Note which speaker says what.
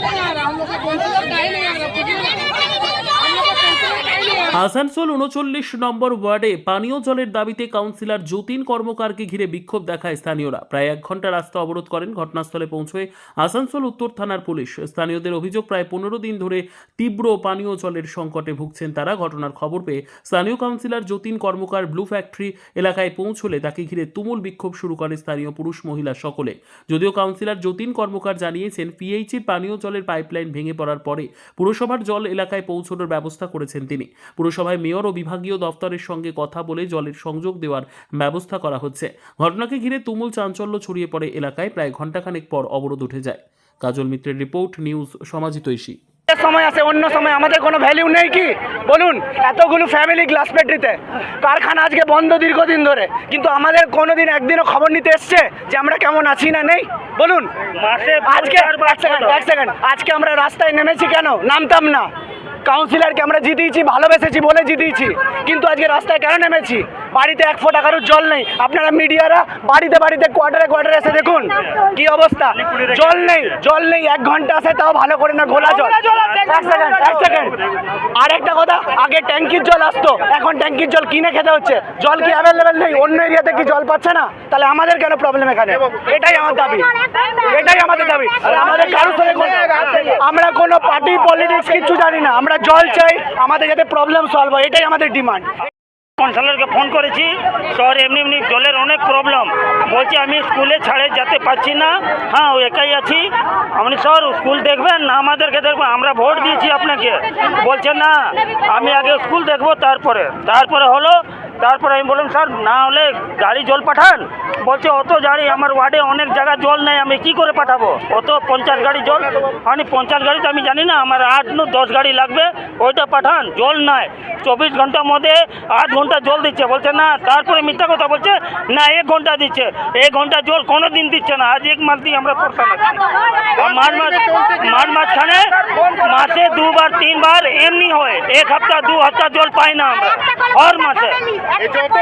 Speaker 1: नहीं आ रहा हम लोग को कौन सा नहीं आ रहा
Speaker 2: আসানসোল উনচল্লিশ নম্বর ওয়ার্ডে পানীয় জলের দাবিতে কাউন্সিলর যতীন কর্মকারকে ঘিরে বিক্ষোভ দেখায় স্থানীয়রা। প্রায় এক ঘণ্টা রাস্তা অবরোধ করেন ঘটনাস্থলে পৌঁছয়ে আসানসোল উত্তর থানার পুলিশ। স্থানীয়দের অভিযোগ, প্রায় পনেরো দিন ধরে তীব্র পানীয় জলের সংকটে ভুগছেন তারা। ঘটনার খবর পেয়ে স্থানীয় councillor Jatin Karmakar blue factory এলাকায় পৌঁছলে তাকে ঘিরে তুমুল বিক্ষোভ শুরু করে স্থানীয় পুরুষ মহিলা সকলে। যদিও কাউন্সিলর যতীন কর্মকার জানিয়েছেন পিএইচির পানীয় জলের পাইপলাইন ভেঙে পড়ার পরে পুরসভার জল এলাকায় পৌঁছানোর ব্যবস্থা করেছেন তিনি। পুরসভায় মেয়র ও বিভাগীয় দফতরের সঙ্গে কথা বলে জলের সংযোগ দেওয়ার ব্যবস্থা করা হচ্ছে। ঘটনাকে ঘিরে তুমুল চাঞ্চল্য ছড়িয়ে পড়ে এলাকায় প্রায় ঘণ্টাখানেক পর অবরোধ উঠে যায়। কাজল মিত্রের রিপোর্ট নিউজ সমাজিতৈষী
Speaker 3: সময় আছে অন্য সময়। আমাদের কোনো ভ্যালিউ নেই কি? বলুন এতগুলো ফ্যামিলি গ্লাস ফ্যাক্টরিতে কারখানা আজকে বন্ধ দীর্ঘদিন ধরে। কিন্তু আমাদের কোনো দিন একদিনও খবর নিতে এসছে যে আমরা কেমন আছি না নেই? বলুন। আজকে এক সেকেন্ড এক সেকেন্ড আজকে আমরা রাস্তায় নেমেছি কেন? নামতাম না। কাউন্সিলরকে আমরা জিতিয়েছি ভালোবেসেছি বলে জিতিয়েছি। কিন্তু আজকে রাস্তায় কেন নেমেছি? বাড়িতে এক ফোঁটা কারোর জল নেই। আপনারা মিডিয়ারা বাড়িতে বাড়িতে কোয়ার্টারে কোয়ার্টারে এসে দেখুন কি অবস্থা। জল নেই জল নেই এক ঘণ্টা আসে তাও ভালো করে না গোলা জল। এক সেকেন্ড এক সেকেন্ড। আর একটা কথা আগে ট্যাঙ্কির জল আসতো এখন ট্যাঙ্কির জল কিনে খেতে হচ্ছে। জল কি অ্যাভেলেবেল নেই? অন্য এরিয়াতে কি জল পাচ্ছে না? তাহলে আমাদের কেন প্রবলেম এখানে? এটাই আমার দাবি। এটাই আমাদের দাবি। আর আমাদের কারোর সঙ্গে আমরা কোনো পার্টি পলিটিক্স কিচ্ছু জানি না। আমরা জল চাই আমাদের যাতে প্রবলেম সলভ হয়। এটাই আমাদের ডিমান্ড
Speaker 4: কাউন্সিলরকে ফোন করেছি, স্যার, এমনি এমনি জলের অনেক প্রবলেম। বলছি, আমি স্কুলে ছাড়ে যেতে পারছি না। হ্যাঁ ও একাই আছি। আপনি স্যার, স্কুল দেখবেন? না, আমাদেরকে দেখবেন। আমরা ভোট দিয়েছি আপনাকে। বলছে, না, আমি আগে স্কুল দেখব তারপরে। তারপরে হলো তারপরে আমি বললাম, স্যার, না হলে গাড়ি জল পাঠান। বলছে, অত গাড়ি, আমার ওয়ার্ডে অনেক জায়গা জল নেই, আমি কি করে পাঠাবো? অত পঞ্চাশ গাড়ি জল? আমি পঞ্চাশ গাড়ি তো আমি জানি না, আমার আট নু দশ গাড়ি লাগবে, ওইটা পাঠান, জল নাই। চব্বিশ ঘণ্টার মধ্যে আট ঘণ্টা জল দিচ্ছে। বলছে, না, তারপরে মিথ্যা কথা বলছে, না, এক ঘণ্টা দিচ্ছে। এক ঘণ্টা জল কোনো দিন দিচ্ছে না, আজ এক মাস দিয়ে আমরা পড়তাম মাঝ মাঝ মাঝ মাঝখানে মাসে দুবার, তিনবার এমনি হয়, এক সপ্তাহ দু সপ্তাহ জল পাই না আমরা, হর মাসে। যত